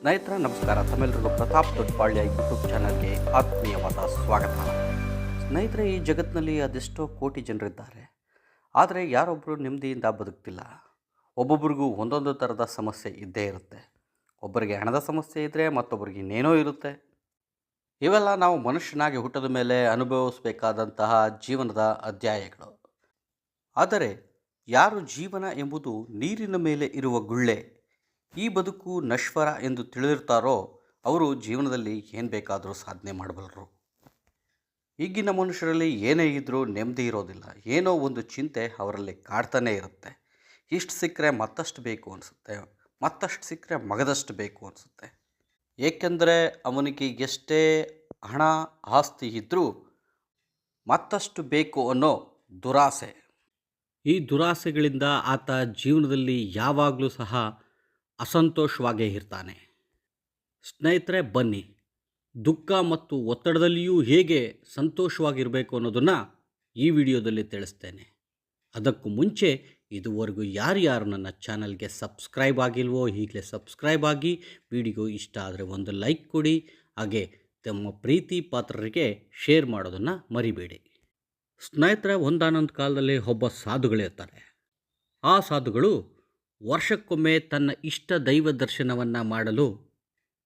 ಸ್ನೇಹಿತರೆ, ನಮಸ್ಕಾರ. ತಮ್ಮೆಲ್ಲರಿಗೂ ಪ್ರತಾಪ್ ದೊಡ್ಡಪಾಳ್ಯ ಯೂಟ್ಯೂಬ್ ಚಾನಲ್ಗೆ ಆತ್ಮೀಯವಾದ ಸ್ವಾಗತ. ಸ್ನೇಹಿತರೆ, ಈ ಜಗತ್ತಿನಲ್ಲಿ ಅದೆಷ್ಟೋ ಕೋಟಿ ಜನರಿದ್ದಾರೆ. ಆದರೆ ಯಾರೊಬ್ಬರು ನೆಮ್ಮದಿಯಿಂದ ಬದುಕ್ತಿಲ್ಲ. ಒಬ್ಬೊಬ್ರಿಗೂ ಒಂದೊಂದು ಥರದ ಸಮಸ್ಯೆ ಇದ್ದೇ ಇರುತ್ತೆ. ಒಬ್ಬರಿಗೆ ಹಣದ ಸಮಸ್ಯೆ ಇದ್ದರೆ ಮತ್ತೊಬ್ಬರಿಗೆ ಇನ್ನೇನೋ ಇರುತ್ತೆ. ಇವೆಲ್ಲ ನಾವು ಮನುಷ್ಯನಾಗಿ ಹುಟ್ಟದ ಮೇಲೆ ಅನುಭವಿಸಬೇಕಾದಂತಹ ಜೀವನದ ಅಧ್ಯಾಯಗಳು. ಆದರೆ, ಯಾರು ಜೀವನ ಎಂಬುದು ನೀರಿನ ಮೇಲೆ ಇರುವ ಗುಳ್ಳೆ? ಈ ಬದುಕು ನಶ್ವರ ಎಂದು ತಿಳಿದಿರ್ತಾರೋ ಅವರು ಜೀವನದಲ್ಲಿ ಏನು ಬೇಕಾದರೂ ಸಾಧನೆ ಮಾಡಬಲ್ಲರು. ಈಗಿನ ಮನುಷ್ಯರಲ್ಲಿ ಏನೇ ಇದ್ದರೂ ನೆಮ್ಮದಿ ಇರೋದಿಲ್ಲ. ಏನೋ ಒಂದು ಚಿಂತೆ ಅವರಲ್ಲಿ ಕಾಡ್ತಾನೇ ಇರುತ್ತೆ. ಇಷ್ಟು ಸಿಕ್ಕರೆ ಮತ್ತಷ್ಟು ಬೇಕು ಅನಿಸುತ್ತೆ. ಮತ್ತಷ್ಟು ಸಿಕ್ಕರೆ ಮಗದಷ್ಟು ಬೇಕು ಅನಿಸುತ್ತೆ. ಏಕೆಂದರೆ ಅವನಿಗೆ ಎಷ್ಟೇ ಹಣ, ಆಸ್ತಿ ಇದ್ದರೂ ಮತ್ತಷ್ಟು ಬೇಕು ಅನ್ನೋ ದುರಾಸೆ. ಈ ದುರಾಸೆಗಳಿಂದ ಆತ ಜೀವನದಲ್ಲಿ ಯಾವಾಗಲೂ ಸಹ ಅಸಂತೋಷವಾಗೇ ಇರ್ತಾನೆ. ಸ್ನೇಹಿತರೆ, ಬನ್ನಿ. ದುಃಖ ಮತ್ತು ಒತ್ತಡದಲ್ಲಿಯೂ ಹೇಗೆ ಸಂತೋಷವಾಗಿರಬೇಕು ಅನ್ನೋದನ್ನು ಈ ವಿಡಿಯೋದಲ್ಲಿ ತಿಳಿಸ್ತೇನೆ. ಅದಕ್ಕೂ ಮುಂಚೆ, ಇದುವರೆಗೂ ಯಾರ್ಯಾರು ನನ್ನ ಚಾನಲ್ಗೆ ಸಬ್ಸ್ಕ್ರೈಬ್ ಆಗಿಲ್ವೋ, ಈಗಲೇ ಸಬ್ಸ್ಕ್ರೈಬ್ ಆಗಿ, ವಿಡಿಯೋ ಇಷ್ಟ ಆದರೆ ಒಂದು ಲೈಕ್ ಕೊಡಿ, ಹಾಗೆ ತಮ್ಮ ಪ್ರೀತಿ ಪಾತ್ರರಿಗೆ ಶೇರ್ ಮಾಡೋದನ್ನು ಮರಿಬೇಡಿ. ಸ್ನೇಹಿತರೆ, ಒಂದಾನೊಂದು ಕಾಲದಲ್ಲಿ ಒಬ್ಬ ಸಾಧುಗಳಿರ್ತಾರೆ ಆ ಸಾಧುಗಳು ವರ್ಷಕ್ಕೊಮ್ಮೆ ತನ್ನ ಇಷ್ಟ ದೈವ ದರ್ಶನವನ್ನು ಮಾಡಲು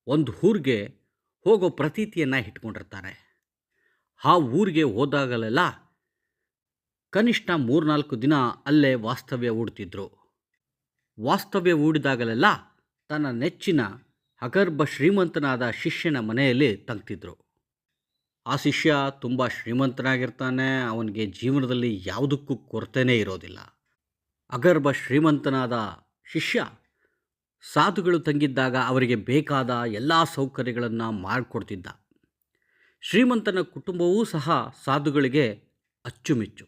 ಒಂದು ಊರಿಗೆ ಹೋಗೋ ಪ್ರತೀತಿಯನ್ನು ಇಟ್ಕೊಂಡಿರ್ತಾರೆ ಆ ಊರಿಗೆ ಹೋದಾಗಲೆಲ್ಲ ಕನಿಷ್ಠ ಮೂರ್ನಾಲ್ಕು ದಿನ ಅಲ್ಲೇ ವಾಸ್ತವ್ಯ ಹೂಡ್ತಿದ್ರು. ವಾಸ್ತವ್ಯ ಹೂಡಿದಾಗಲೆಲ್ಲ ತನ್ನ ನೆಚ್ಚಿನ ಅಗರ್ಭ ಶ್ರೀಮಂತನಾದ ಶಿಷ್ಯನ ಮನೆಯಲ್ಲಿ ತಂಗ್ತಿದ್ರು. ಆ ಶಿಷ್ಯ ತುಂಬ ಶ್ರೀಮಂತನಾಗಿರ್ತಾನೆ, ಅವನಿಗೆ ಜೀವನದಲ್ಲಿ ಯಾವುದಕ್ಕೂ ಕೊರತೆನೇ ಇರೋದಿಲ್ಲ. ಅಗರ್ಭ ಶ್ರೀಮಂತನಾದ ಶಿಷ್ಯ, ಸಾಧುಗಳು ತಂಗಿದ್ದಾಗ ಅವರಿಗೆ ಬೇಕಾದ ಎಲ್ಲ ಸೌಕರ್ಯಗಳನ್ನು ಮಾಡಿಕೊಡ್ತಿದ್ದ. ಶ್ರೀಮಂತನ ಕುಟುಂಬವೂ ಸಹ ಸಾಧುಗಳಿಗೆ ಅಚ್ಚುಮೆಚ್ಚು.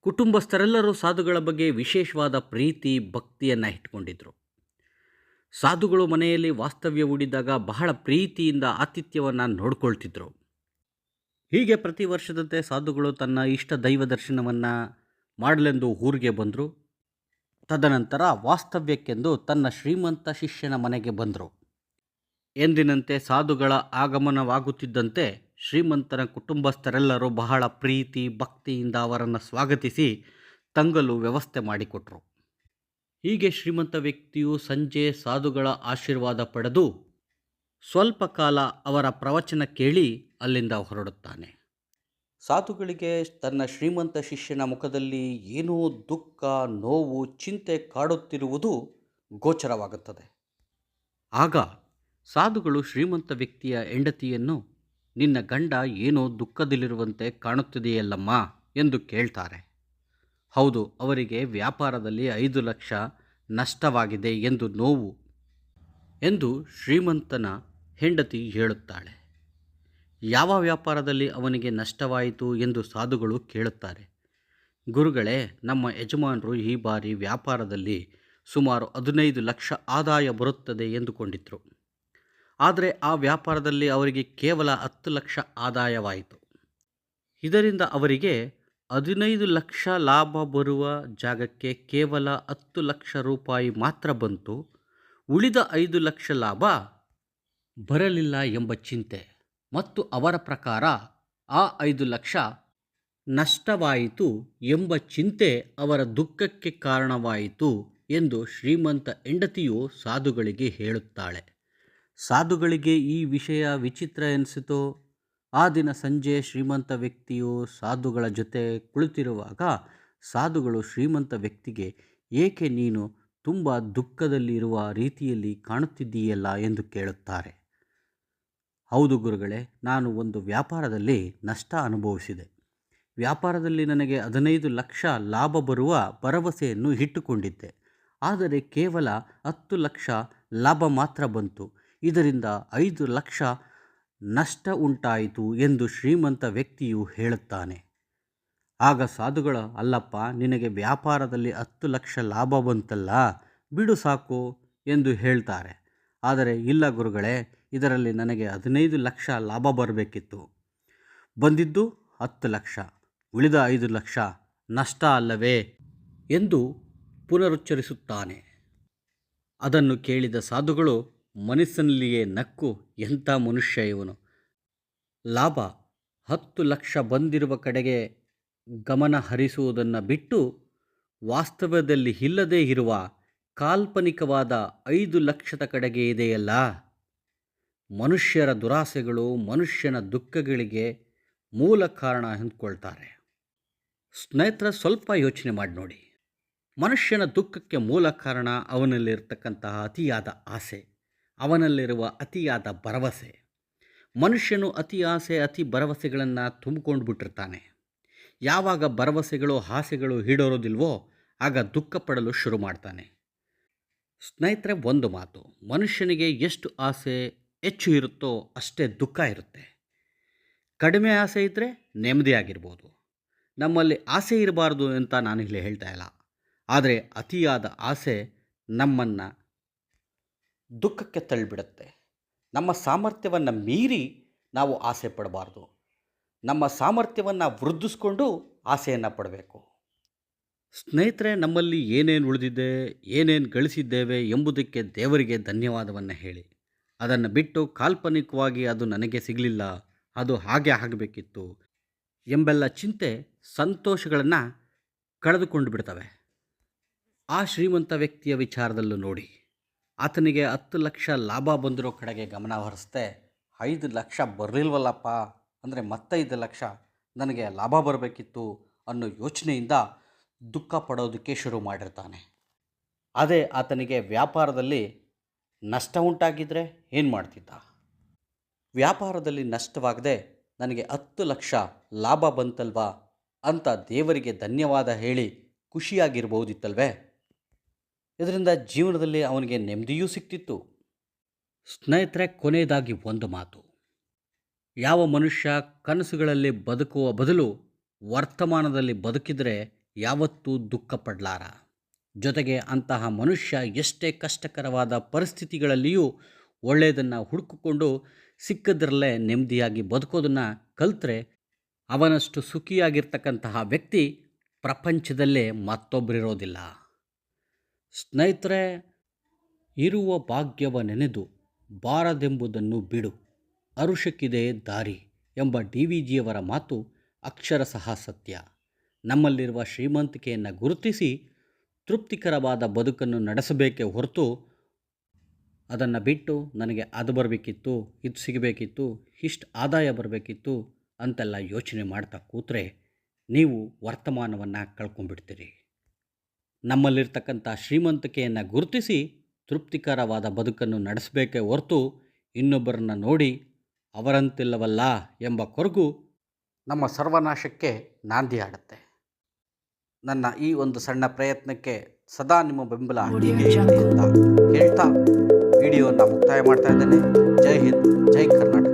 ಕುಟುಂಬಸ್ಥರೆಲ್ಲರೂ ಸಾಧುಗಳ ಬಗ್ಗೆ ವಿಶೇಷವಾದ ಪ್ರೀತಿ, ಭಕ್ತಿಯನ್ನು ಇಟ್ಕೊಂಡಿದ್ರು. ಸಾಧುಗಳು ಮನೆಯಲ್ಲಿ ವಾಸ್ತವ್ಯ ಹೂಡಿದಾಗ ಬಹಳ ಪ್ರೀತಿಯಿಂದ ಆತಿಥ್ಯವನ್ನು ನೋಡ್ಕೊಳ್ತಿದ್ರು. ಹೀಗೆ ಪ್ರತಿ ವರ್ಷದಂತೆ ಸಾಧುಗಳು ತನ್ನ ಇಷ್ಟ ದೈವ ದರ್ಶನವನ್ನು ಮಾಡಲೆಂದು ಊರಿಗೆ ಬಂದರು. ತದನಂತರ ವಾಸ್ತವ್ಯಕ್ಕೆಂದು ತನ್ನ ಶ್ರೀಮಂತ ಶಿಷ್ಯನ ಮನೆಗೆ ಬಂದರು. ಎಂದಿನಂತೆ ಸಾಧುಗಳ ಆಗಮನವಾಗುತ್ತಿದ್ದಂತೆ ಶ್ರೀಮಂತನ ಕುಟುಂಬಸ್ಥರೆಲ್ಲರೂ ಬಹಳ ಪ್ರೀತಿ, ಭಕ್ತಿಯಿಂದ ಅವರನ್ನು ಸ್ವಾಗತಿಸಿ ತಂಗಲು ವ್ಯವಸ್ಥೆ ಮಾಡಿಕೊಟ್ರು. ಹೀಗೆ ಶ್ರೀಮಂತ ವ್ಯಕ್ತಿಯು ಸಂಜೆ ಸಾಧುಗಳ ಆಶೀರ್ವಾದ ಪಡೆದು ಸ್ವಲ್ಪ ಕಾಲ ಅವರ ಪ್ರವಚನ ಕೇಳಿ ಅಲ್ಲಿಂದ ಹೊರಡುತ್ತಾನೆ. ಸಾಧುಗಳಿಗೆ ತನ್ನ ಶ್ರೀಮಂತ ಶಿಷ್ಯನ ಮುಖದಲ್ಲಿ ಏನೋ ದುಃಖ, ನೋವು, ಚಿಂತೆ ಕಾಡುತ್ತಿರುವುದು ಗೋಚರವಾಗುತ್ತದೆ. ಆಗ ಸಾಧುಗಳು ಶ್ರೀಮಂತ ವ್ಯಕ್ತಿಯ ಹೆಂಡತಿಯನ್ನು, ನಿನ್ನ ಗಂಡ ಏನೋ ದುಃಖದಲ್ಲಿರುವಂತೆ ಕಾಣುತ್ತಿದೆಯಲ್ಲಮ್ಮ ಎಂದು ಕೇಳ್ತಾರೆ. ಹೌದು, ಅವರಿಗೆ ವ್ಯಾಪಾರದಲ್ಲಿ ಐದು ಲಕ್ಷ ನಷ್ಟವಾಗಿದೆ ಎಂದು ನೋವು ಎಂದು ಶ್ರೀಮಂತನ ಹೆಂಡತಿ ಹೇಳುತ್ತಾಳೆ. ಯಾವ ವ್ಯಾಪಾರದಲ್ಲಿ ಅವನಿಗೆ ನಷ್ಟವಾಯಿತು ಎಂದು ಸಾಧುಗಳು ಕೇಳುತ್ತಾರೆ. ಗುರುಗಳೇ, ನಮ್ಮ ಯಜಮಾನರು ಈ ಬಾರಿ ವ್ಯಾಪಾರದಲ್ಲಿ ಸುಮಾರು ಹದಿನೈದು ಲಕ್ಷ ಆದಾಯ ಬರುತ್ತದೆ ಎಂದುಕೊಂಡಿದ್ದರು ಆದರೆ ಆ ವ್ಯಾಪಾರದಲ್ಲಿ ಅವರಿಗೆ ಕೇವಲ ಹತ್ತು ಲಕ್ಷ ಆದಾಯವಾಯಿತು. ಇದರಿಂದ ಅವರಿಗೆ ಹದಿನೈದು ಲಕ್ಷ ಲಾಭ ಬರುವ ಜಾಗಕ್ಕೆ ಕೇವಲ ಹತ್ತು ಲಕ್ಷ ರೂಪಾಯಿ ಮಾತ್ರ ಬಂತು. ಉಳಿದ ಐದು ಲಕ್ಷ ಲಾಭ ಬರಲಿಲ್ಲ ಎಂಬ ಚಿಂತೆ. ಮತ್ತು ಅವರ ಪ್ರಕಾರ ಆ ಐದು ಲಕ್ಷ ನಷ್ಟವಾಯಿತು ಎಂಬ ಚಿಂತೆ ಅವರ ದುಃಖಕ್ಕೆ ಕಾರಣವಾಯಿತು ಎಂದು ಶ್ರೀಮಂತ ಹೆಂಡತಿಯು ಸಾಧುಗಳಿಗೆ ಹೇಳುತ್ತಾಳೆ. ಸಾಧುಗಳಿಗೆ ಈ ವಿಷಯ ವಿಚಿತ್ರ ಎನಿಸಿತು ಆ ದಿನ ಸಂಜೆ ಶ್ರೀಮಂತ ವ್ಯಕ್ತಿಯು ಸಾಧುಗಳ ಜೊತೆ ಕುಳಿತಿರುವಾಗ ಸಾಧುಗಳು ಶ್ರೀಮಂತ ವ್ಯಕ್ತಿಗೆ, ಏಕೆ ನೀನು ತುಂಬ ದುಃಖದಲ್ಲಿರುವ ರೀತಿಯಲ್ಲಿ ಕಾಣುತ್ತಿದ್ದೀಯಲ್ಲ? ಎಂದು ಕೇಳುತ್ತಾರೆ. ಹೌದು ಗುರುಗಳೇ, ನಾನು ಒಂದು ವ್ಯಾಪಾರದಲ್ಲಿ ನಷ್ಟ ಅನುಭವಿಸಿದೆ. ವ್ಯಾಪಾರದಲ್ಲಿ ನನಗೆ ಹದಿನೈದು ಲಕ್ಷ ಲಾಭ ಬರುವ ಭರವಸೆಯನ್ನು ಇಟ್ಟುಕೊಂಡಿದ್ದೆ. ಆದರೆ ಕೇವಲ ಹತ್ತು ಲಕ್ಷ ಲಾಭ ಮಾತ್ರ ಬಂತು. ಇದರಿಂದ ಐದು ಲಕ್ಷ ನಷ್ಟ ಉಂಟಾಯಿತು ಎಂದು ಶ್ರೀಮಂತ ವ್ಯಕ್ತಿಯು ಹೇಳುತ್ತಾನೆ. ಆಗ ಸಾಧುಗಳ, ಅಲ್ಲಪ್ಪ, ನಿನಗೆ ವ್ಯಾಪಾರದಲ್ಲಿ ಹತ್ತು ಲಕ್ಷ ಲಾಭ ಬಂತಲ್ಲ, ಬಿಡು ಸಾಕು ಎಂದು ಹೇಳ್ತಾರೆ. ಆದರೆ ಇಲ್ಲ ಗುರುಗಳೇ, ಇದರಲ್ಲಿ ನನಗೆ ಹದಿನೈದು ಲಕ್ಷ ಲಾಭ ಬರಬೇಕಿತ್ತು. ಬಂದಿದ್ದು ಹತ್ತು ಲಕ್ಷ, ಉಳಿದ ಐದು ಲಕ್ಷ ನಷ್ಟ ಅಲ್ಲವೇ ಎಂದು ಪುನರುಚ್ಚರಿಸುತ್ತಾನೆ. ಅದನ್ನು ಕೇಳಿದ ಸಾಧುಗಳು ಮನಸ್ಸಿನಲ್ಲಿಯೇ ನಕ್ಕು, ಎಂಥ ಮನುಷ್ಯ ಇವನು? ಲಾಭ ಹತ್ತು ಲಕ್ಷ ಬಂದಿರುವ ಕಡೆಗೆ ಗಮನ ಹರಿಸುವುದನ್ನು ಬಿಟ್ಟು ವಾಸ್ತವದಲ್ಲಿ ಇಲ್ಲದೇ ಇರುವ ಕಾಲ್ಪನಿಕವಾದ ಐದು ಲಕ್ಷದ ಕಡೆಗೆ ಇದೆಯಲ್ಲ? ಮನುಷ್ಯರ ದುರಾಸೆಗಳು ಮನುಷ್ಯನ ದುಃಖಗಳಿಗೆ ಮೂಲ ಕಾರಣ ಅಂದ್ಕೊಳ್ತಾರೆ ಸ್ನೇಹಿತರ, ಸ್ವಲ್ಪ ಯೋಚನೆ ಮಾಡಿ ನೋಡಿ. ಮನುಷ್ಯನ ದುಃಖಕ್ಕೆ ಮೂಲ ಕಾರಣ ಅವನಲ್ಲಿರ್ತಕ್ಕಂತಹ ಅತಿಯಾದ ಆಸೆ, ಅವನಲ್ಲಿರುವ ಅತಿಯಾದ ಭರವಸೆ. ಮನುಷ್ಯನು ಅತಿ ಆಸೆ, ಅತಿ ಭರವಸೆಗಳನ್ನು ತುಂಬಿಕೊಂಡು ಬಿಟ್ಟಿರ್ತಾನೆ. ಯಾವಾಗ ಭರವಸೆಗಳು ಆಸೆಗಳು ಈಡೇರೋದಿಲ್ವೋ ಆಗ ದುಃಖ ಪಡಲು ಶುರು ಮಾಡ್ತಾನೆ. ಸ್ನೇಹಿತರೆ, ಒಂದು ಮಾತು. ಮನುಷ್ಯನಿಗೆ ಎಷ್ಟು ಆಸೆ ಹೆಚ್ಚು ಇರುತ್ತೋ ಅಷ್ಟೇ ದುಃಖ ಇರುತ್ತೆ. ಕಡಿಮೆ ಆಸೆ ಇದ್ದರೆ ನೆಮ್ಮದಿಯಾಗಿರ್ಬೋದು ನಮ್ಮಲ್ಲಿ ಆಸೆ ಇರಬಾರ್ದು ಅಂತ ನಾನು ಇಲ್ಲಿ ಹೇಳ್ತಾ ಇಲ್ಲ. ಆದರೆ ಅತಿಯಾದ ಆಸೆ ನಮ್ಮನ್ನು ದುಃಖಕ್ಕೆ ತಳ್ಳಿಬಿಡುತ್ತೆ. ನಮ್ಮ ಸಾಮರ್ಥ್ಯವನ್ನು ಮೀರಿ ನಾವು ಆಸೆ ಪಡಬಾರ್ದು. ನಮ್ಮ ಸಾಮರ್ಥ್ಯವನ್ನು ವೃದ್ಧಿಸ್ಕೊಂಡು ಆಸೆಯನ್ನು ಪಡಬೇಕು. ಸ್ನೇಹಿತರೆ, ನಮ್ಮಲ್ಲಿ ಏನೇನು ಉಳಿದಿದೆ, ಏನೇನು ಗಳಿಸಿದ್ದೇವೆ ಎಂಬುದಕ್ಕೆ ದೇವರಿಗೆ ಧನ್ಯವಾದವನ್ನು ಹೇಳಿ. ಅದನ್ನು ಬಿಟ್ಟು ಕಾಲ್ಪನಿಕವಾಗಿ ಅದು ನನಗೆ ಸಿಗಲಿಲ್ಲ, ಅದು ಹಾಗೆ ಆಗಬೇಕಿತ್ತು ಎಂಬೆಲ್ಲ ಚಿಂತೆ ಸಂತೋಷಗಳನ್ನು ಕಳೆದುಕೊಂಡು ಬಿಡ್ತವೆ. ಆ ಶ್ರೀಮಂತ ವ್ಯಕ್ತಿಯ ವಿಚಾರದಲ್ಲೂ ನೋಡಿ. ಆತನಿಗೆ ಹತ್ತು ಲಕ್ಷ ಲಾಭ ಬಂದಿರೋ ಕಡೆಗೆ ಗಮನ ಹರಿಸ್ದೆ, ಐದು ಲಕ್ಷ ಬರಲಿಲ್ವಲ್ಲಪ್ಪ, ಅಂದರೆ ಮತ್ತೈದು ಲಕ್ಷ ನನಗೆ ಲಾಭ ಬರಬೇಕಿತ್ತು ಅನ್ನೋ ಯೋಚನೆಯಿಂದ ದುಃಖ ಪಡೋದಕ್ಕೆ ಶುರು ಮಾಡಿರ್ತಾನೆ. ಅದೇ ಆತನಿಗೆ ವ್ಯಾಪಾರದಲ್ಲಿ ನಷ್ಟ ಉಂಟಾಗಿದ್ದರೆ ಏನು ಮಾಡ್ತಿದ್ದ? ವ್ಯಾಪಾರದಲ್ಲಿ ನಷ್ಟವಾಗದೆ ನನಗೆ ಹತ್ತು ಲಕ್ಷ ಲಾಭ ಬಂತಲ್ವಾ ಅಂತ ದೇವರಿಗೆ ಧನ್ಯವಾದ ಹೇಳಿ ಖುಷಿಯಾಗಿರ್ಬೋದಿತ್ತಲ್ವೇ ಇದರಿಂದ ಜೀವನದಲ್ಲಿ ಅವನಿಗೆ ನೆಮ್ಮದಿಯೂ ಸಿಕ್ತಿತ್ತು. ಸ್ನೇಹಿತರೆ, ಕೊನೆಯದಾಗಿ ಒಂದು ಮಾತು. ಯಾವ ಮನುಷ್ಯ ಕನಸುಗಳಲ್ಲಿ ಬದುಕುವ ಬದಲು ವರ್ತಮಾನದಲ್ಲಿ ಬದುಕಿದರೆ ಯಾವತ್ತೂ ದುಃಖ ಪಡಲಾರ ಜೊತೆಗೆ ಅಂತಹ ಮನುಷ್ಯ ಎಷ್ಟೇ ಕಷ್ಟಕರವಾದ ಪರಿಸ್ಥಿತಿಗಳಲ್ಲಿಯೂ ಒಳ್ಳೆಯದನ್ನು ಹುಡುಕಿಕೊಂಡು ಸಿಕ್ಕದ್ರಲ್ಲೇ ನೆಮ್ಮದಿಯಾಗಿ ಬದುಕೋದನ್ನು ಕಲ್ತ್ರೆ ಅವನಷ್ಟು ಸುಖಿಯಾಗಿರ್ತಕ್ಕಂತಹ ವ್ಯಕ್ತಿ ಪ್ರಪಂಚದಲ್ಲೇ ಮತ್ತೊಬ್ಬರಿರೋದಿಲ್ಲ. ಸ್ನೇಹಿತರೆ, ಇರುವ ಭಾಗ್ಯವ ನೆನೆದು ಬಾರದೆಂಬುದನ್ನು ಬಿಡು. ಅರುಷಕ್ಕಿದೆ ದಾರಿ ಎಂಬ ಡಿ ವಿ ಜಿಯವರ ಮಾತು ಅಕ್ಷರಶಃ ಸತ್ಯ. ನಮ್ಮಲ್ಲಿರುವ ಶ್ರೀಮಂತಿಕೆಯನ್ನು ಗುರುತಿಸಿ ತೃಪ್ತಿಕರವಾದ ಬದುಕನ್ನು ನಡೆಸಬೇಕೇ ಹೊರತು ಅದನ್ನು ಬಿಟ್ಟು ನನಗೆ ಅದು ಬರಬೇಕಿತ್ತು, ಇದು ಸಿಗಬೇಕಿತ್ತು, ಇಷ್ಟು ಆದಾಯ ಬರಬೇಕಿತ್ತು ಅಂತೆಲ್ಲ ಯೋಚನೆ ಮಾಡ್ತಾ ಕೂತ್ರೆ ನೀವು ವರ್ತಮಾನವನ್ನು ಕಳ್ಕೊಂಡ್ಬಿಡ್ತೀರಿ. ನಮ್ಮಲ್ಲಿರ್ತಕ್ಕಂಥ ಶ್ರೀಮಂತಿಕೆಯನ್ನು ಗುರುತಿಸಿ ತೃಪ್ತಿಕರವಾದ ಬದುಕನ್ನು ನಡೆಸಬೇಕೇ ಹೊರತು ಇನ್ನೊಬ್ಬರನ್ನ ನೋಡಿ ಅವರಂತಿಲ್ಲವಲ್ಲ ಎಂಬ ಕೊರಗು ನಮ್ಮ ಸರ್ವನಾಶಕ್ಕೆ ನಾಂದಿ ಆಡುತ್ತೆ. ನನ್ನ ಈ ಒಂದು ಸಣ್ಣ ಪ್ರಯತ್ನಕ್ಕೆ ಸದಾ ನಿಮ್ಮ ಬೆಂಬಲ ಹೀಗೆ ಅಂತ ಹೇಳ್ತಾ ವಿಡಿಯೋನ ಮುಕ್ತಾಯ ಮಾಡ್ತಾ ಇದ್ದೇನೆ. ಜೈ ಹಿಂದ್ ಜೈ ಕರ್ನಾಟಕ.